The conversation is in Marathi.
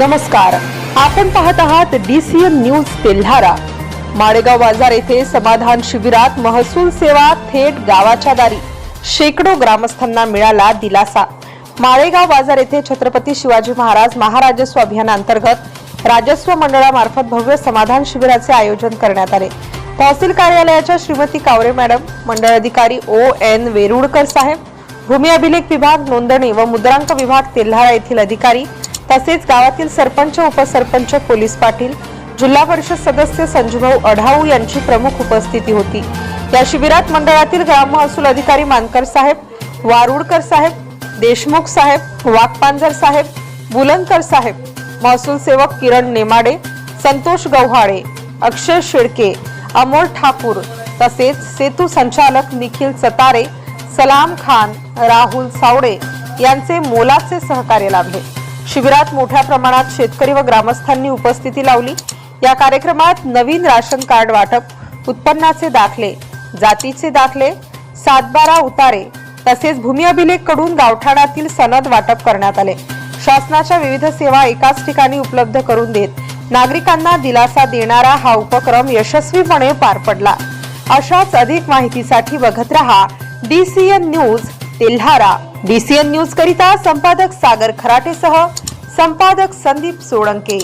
नमस्कार. आपण पाहत आहात डीसीएन न्यूज तेल्हारा. माळेगाव बाजार येथे समाधान शिबिरात महसूल सेवा थेट गावाच्या दारी. शेकडो ग्रामस्थांना मिळाला दिलासा. माळेगाव बाजार येथे छत्रपती शिवाजी महाराज महाराजस्व अभियानांतर्गत राजस्व मंडळामार्फत भव्य समाधान शिबिराचे आयोजन करण्यात आले. तहसील कार्यालयाच्या श्रीमती कावरे मॅडम मंडळ अधिकारी ओ एन वेरुळकर साहेब भूमी अभिलेख विभाग नोंदणी व मुद्रांक विभाग तेल्हारा येथील अधिकारी तसेच गावातील सरपंच उपसरपंच पोलीस पाटील जिल्हा परिषद सदस्य संजूभाऊ अढाऊ यांची प्रमुख उपस्थिती होती. या शिबिरात मंडळातील ग्राम महसूल अधिकारी मानकर साहेब वारुडकर साहेब देशमुख साहेब वाघपांजर साहेब बुलंदकर साहेब महसूल सेवक किरण नेमाडे संतोष गव्हाळे अक्षय शेळके अमोल ठाकूर तसेच सेतू संचालक निखिल सतारे सलाम खान राहुल सावडे यांचे मोलाचे सहकार्य लाभले. शिबिरात मोठ्या प्रमाणात शेतकरी व ग्रामस्थांनी उपस्थिती लावली. या कार्यक्रमात नवीन राशन कार्ड वाटप उत्पन्नाचे दाखले जातीचे दाखले सातबारा उतारे तसेच भूमी अभिलेखकडून गावठाणातील सनद वाटप करण्यात आले. शासनाच्या विविध सेवा एकाच ठिकाणी उपलब्ध करून देत नागरिकांना दिलासा देणारा हा उपक्रम यशस्वीपणे पार पडला. अशाच अधिक माहितीसाठी बघत रहा DCN news Telhara DCN news करिता संपादक सागर खराटेसह संपादक संदीप सोळंके.